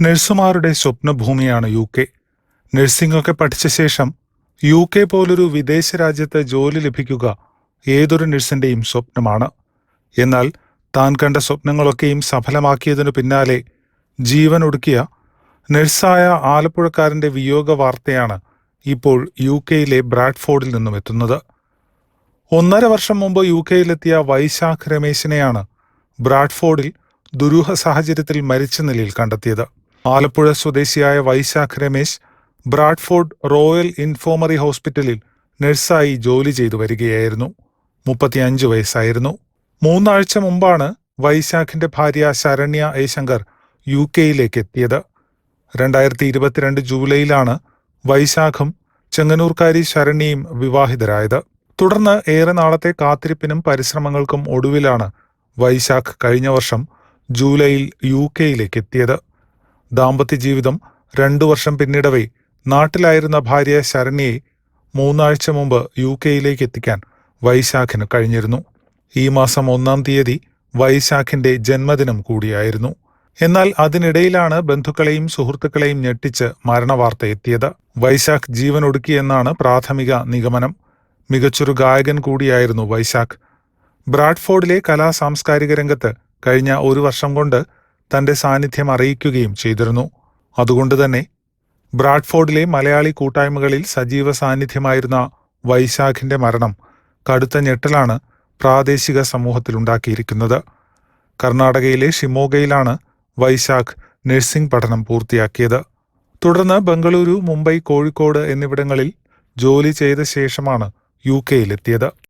നഴ്സുമാരുടെ സ്വപ്നഭൂമിയാണ് U K. നഴ്സിംഗൊക്കെ പഠിച്ച ശേഷം U K പോലൊരു വിദേശ രാജ്യത്ത് ജോലി ലഭിക്കുക ഏതൊരു നഴ്സിന്റെയും സ്വപ്നമാണ്. എന്നാൽ താൻ കണ്ട സ്വപ്നങ്ങളൊക്കെയും സഫലമാക്കിയതിനു പിന്നാലെ ജീവൻ ഒടുക്കിയ നഴ്സായ ആലപ്പുഴക്കാരന്റെ വിയോഗ വാർത്തയാണ് ഇപ്പോൾ യു കെയിലെ ബ്രാഡ്ഫോർഡിൽ നിന്നും എത്തുന്നത്. ഒന്നര വർഷം മുമ്പ് യു കെയിലെത്തിയ വൈശാഖ് രമേശിനെയാണ് ബ്രാഡ്ഫോർഡിൽ ദുരൂഹ സാഹചര്യത്തിൽ മരിച്ച നിലയിൽ കണ്ടെത്തിയത്. ആലപ്പുഴ സ്വദേശിയായ Vaisakh Ramesh Bradford Royal Infirmary ഹോസ്പിറ്റലിൽ നഴ്സായി ജോലി ചെയ്തു വരികയായിരുന്നു. മുപ്പത്തിയഞ്ച് വയസ്സായിരുന്നു. മൂന്നാഴ്ച മുമ്പാണ് വൈശാഖിന്റെ ഭാര്യ ശരണ്യ ജയശങ്കർ ശങ്കർ യു. കെയിലേക്ക് എത്തിയത്. രണ്ടായിരത്തി ഇരുപത്തിരണ്ട് ജൂലൈയിലാണ് വൈശാഖും ചെങ്ങന്നൂർക്കാരി ശരണ്യയും വിവാഹിതരായത്. തുടർന്ന് ഏറെ നാളത്തെ കാത്തിരിപ്പിനും പരിശ്രമങ്ങൾക്കും ഒടുവിലാണ് വൈശാഖ് കഴിഞ്ഞ വർഷം ജൂലൈയിൽ യു. കെയിലേക്ക് എത്തിയത്. ദാമ്പത്യ ജീവിതം രണ്ടു വർഷം പിന്നിടവേ നാട്ടിലായിരുന്ന ഭാര്യ ശരണ്യെ മൂന്നാഴ്ച മുമ്പ് യു കെയിലേക്ക് എത്തിക്കാൻ വൈശാഖിന് കഴിഞ്ഞിരുന്നു. ഈ മാസം ഒന്നാം തീയതി വൈശാഖിന്റെ ജന്മദിനം കൂടിയായിരുന്നു. എന്നാൽ അതിനിടയിലാണ് ബന്ധുക്കളെയും സുഹൃത്തുക്കളെയും ഞെട്ടിച്ച് മരണവാർത്ത എത്തിയത്. വൈശാഖ് ജീവനൊടുക്കിയെന്നാണ് പ്രാഥമിക നിഗമനം. മികച്ചൊരു ഗായകൻ കൂടിയായിരുന്നു വൈശാഖ്. ബ്രാഡ്ഫോർഡിലെ കലാ സാംസ്കാരിക രംഗത്ത് കഴിഞ്ഞ ഒരു വർഷം കൊണ്ട് തന്റെ സാന്നിധ്യം അറിയിക്കുകയും ചെയ്തിരുന്നു. അതുകൊണ്ട് തന്നെ ബ്രാഡ്ഫോർഡിലെ മലയാളി കൂട്ടായ്മകളിൽ സജീവ സാന്നിധ്യമായിരുന്ന വൈശാഖിന്റെ മരണം കടുത്ത ഞെട്ടലാണ് പ്രാദേശിക സമൂഹത്തിലുണ്ടാക്കിയിരിക്കുന്നത്. കർണാടകയിലെ ഷിമോഗയിലാണ് വൈശാഖ് നഴ്സിംഗ് പഠനം പൂർത്തിയാക്കിയത്. തുടർന്ന് ബംഗളൂരു മുംബൈ കോഴിക്കോട് എന്നിവിടങ്ങളിൽ ജോലി ചെയ്ത ശേഷമാണ് യു കെയിലെത്തിയത്.